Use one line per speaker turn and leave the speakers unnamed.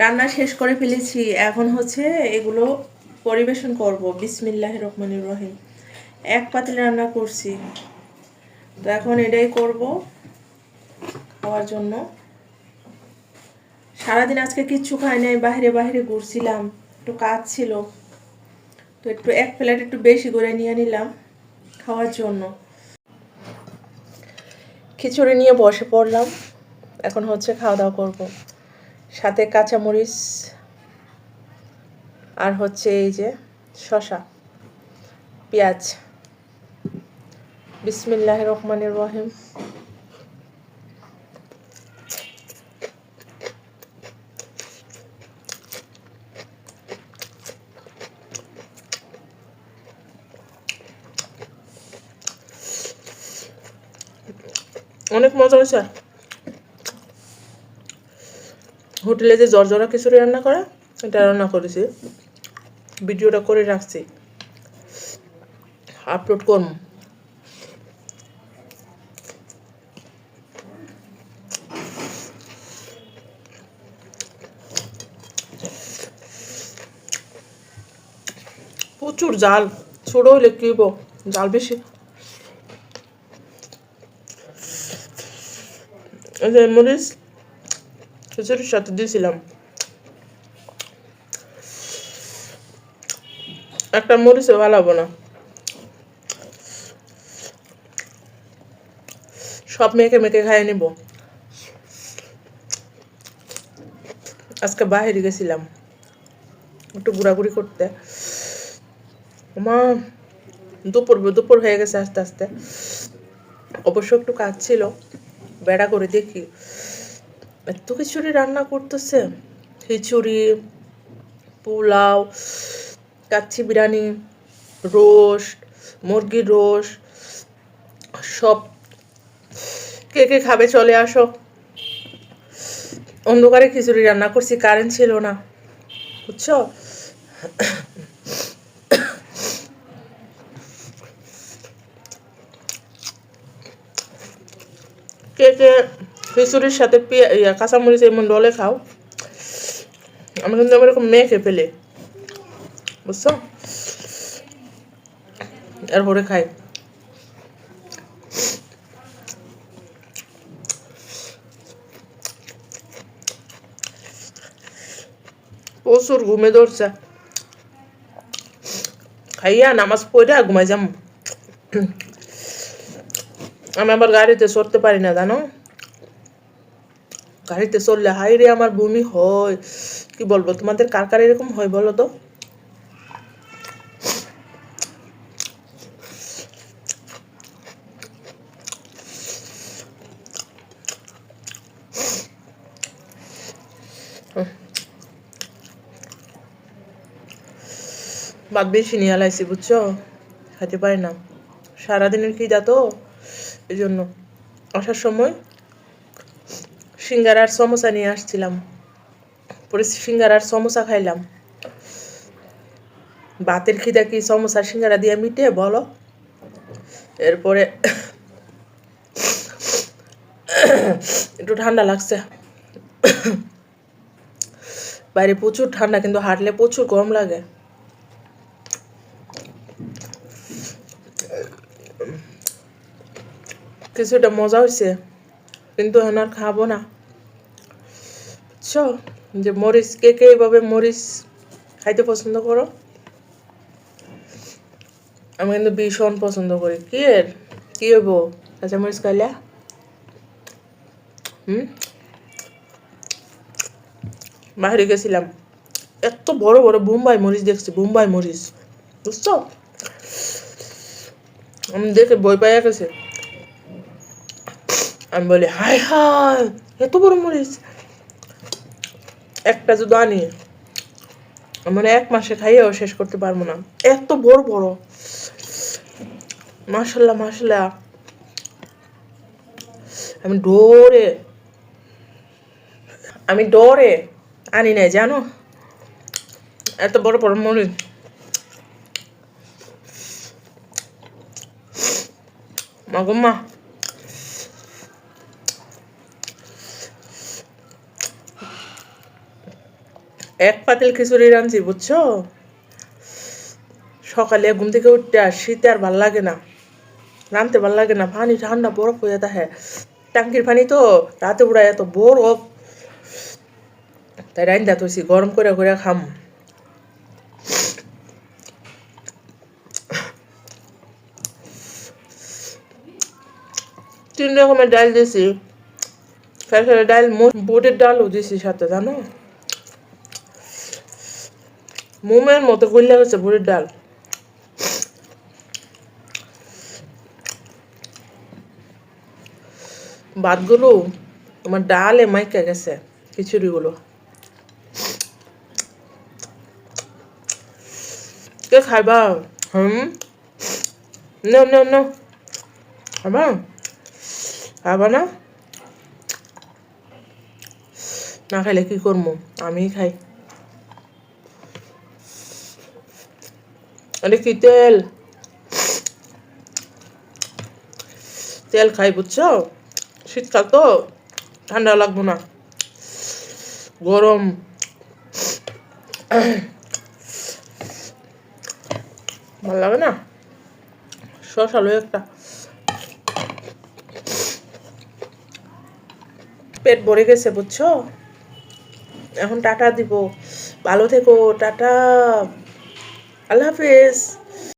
রান্না শেষ করে ফেলেছি। এখন হচ্ছে এগুলো পরিবেশন করব। বিসমিল্লাহ রহমানুর রহিম। এক পাতিল রান্না করছি। তো এখন এটাই করব খাওয়ার জন্য। সারাদিন আজকে কিচ্ছু খাই নাই, বাইরে বাইরে ঘুরছিলাম। একটু কাজ ছিল। তো একটু এক প্লেট একটু বেশি করে নিয়ে নিলাম খাওয়ার জন্য। খিচুড়ি নিয়ে বসে পড়লাম। এখন হচ্ছে খাওয়া দাওয়া করব। সাথে কাঁচামরিচ আর হচ্ছে এই যে শশা পেঁয়াজ। বিসমিল্লাহ রহমানের রহিম। অনেক মজা হয়েছে। হোটেলে যে জর্জরা খিচুড়ি রান্না করা, এটা রান্না করেছি। ভিডিওটা করে রাখছি। আপলোড করব। প্রচুর জাল, ছোট হইলে কি জাল বেশি। মরিচ খিচুড়ির সাথে দিয়েছিলাম। একটা মরিচও ভালো হব না। সব মেখে মেখে খাইয়ে নিব। আজকে বাইরে গেছিলাম। একটু ঘোরাঘুরি করতে। মা, দুপুর দুপুর হয়ে গেছে আস্তে আস্তে। অবশ্য একটু কাজ ছিল। বেড়া করে দেখি। এত খিচুড়ি রান্না করতেছে। খিচুড়ি, পোলাও, কাচ্চি বিরিয়ানি, রোস্ট, মুরগির রোস্ট, সব কে কে খাবে চলে আসো। অন্ধকারে খিচুড়ি রান্না করছি কারেন্ট ছিল না, বুঝছ? কে কে খিচুড়ির সাথে কাঁচামরিচ এমন ডলে খাও। আমি কিন্তু আমার এরকম মেখে ফেলে। বুঝছ? এরপরে খাই। প্রচুর ঘুমে ধরছে। খাইয়া নামাজ পড়ে ঘুমাই যাম। আমি আবার গাড়িতে চড়তে পারি না, জানো? গাড়িতে চললে হাই রে আমার বমি হয়। কি বলব, তোমাদের কার কার এরকম হয় বলো তো? ভাত বেশি নিয়ে আলাইছি, বুঝছ? খাইতে পারি না। সারাদিনের কি যা তো? এই জন্য আসার সময় সিঙ্গার আর সমোসা নিয়ে আসছিলাম। পরে সিঙ্গার আর সমোসা খাইলাম। বাতের খিদা কি সমোসা সিঙ্গারা দিয়ে মিটে বলো? এরপরে একটু ঠান্ডা লাগছে। বাইরে প্রচুর ঠান্ডা, কিন্তু হাঁটলে প্রচুর গরম লাগে। কিছুটা মজা হয়েছে কিন্তু এখন আর খাব না। বুঝছ যে মরিচ, কে কে এইভাবে মরিচ খাইতে পছন্দ করো? আমি কিন্তু ভীষণ পছন্দ করি। কি এর? কি হইব? কাঁচা মরিচ খাইলে? হুম? বাইরে গেছিলাম। এত বড় বড় বোম্বাই মরিচ দেখছি, বোম্বাই মরিচ। বুঝছ? আমি দেখে বই পাইয়া গেছে। আমি বলি হাই হাই এত বড় মরিচ। একটা যদি আনি মানে এক মাসে খাইয়েও শেষ করতে পারব না। এত বড় বড়। মাসাল্লাহ মাসাল্লাহ আমি ডোরে। আমি ডরে আনি নাই, জানো? এত বড় বড় মরিচ মাগম্মা। এক পাতিল খিচুড়ি রাঁধছি, বুঝছ? সকালে ঘুম থেকে উঠতে আর শীতে আর ভালো লাগে না। রাঁধতে ভালো লাগে না, পানি ঠান্ডা বরফ হয়ে থাকে। টাঙ্কির পানি তো, রাতে উড়া এত বরফ। তাই রাইন্দা থইছি গরম করে করে খাম। তিন রকমের ডাল দিয়েছি সাথে ডাল বুটের ডালও দিয়েছি সাথে, জানো? মোমের মতো গলিয়া গেছে বুটের ডাল। ভাতগুলো তোমার ডালে মাইকা গেছে, খিচুড়িগুলো। কে খাইবা? হুম? খাবা? খাবা না? না খাইলে কি করব আমি খাই। আরে কি তেল? তেল খাই, বুঝছ? শীতকাল তো, ঠান্ডা লাগবো না। গরম। ভালো লাগে না? শশালো একটা। পেট ভরে গেছে, বুঝছ? এখন টাটা দিব। ভালো থেকো, টাটা। আল্লাহ হাফিজ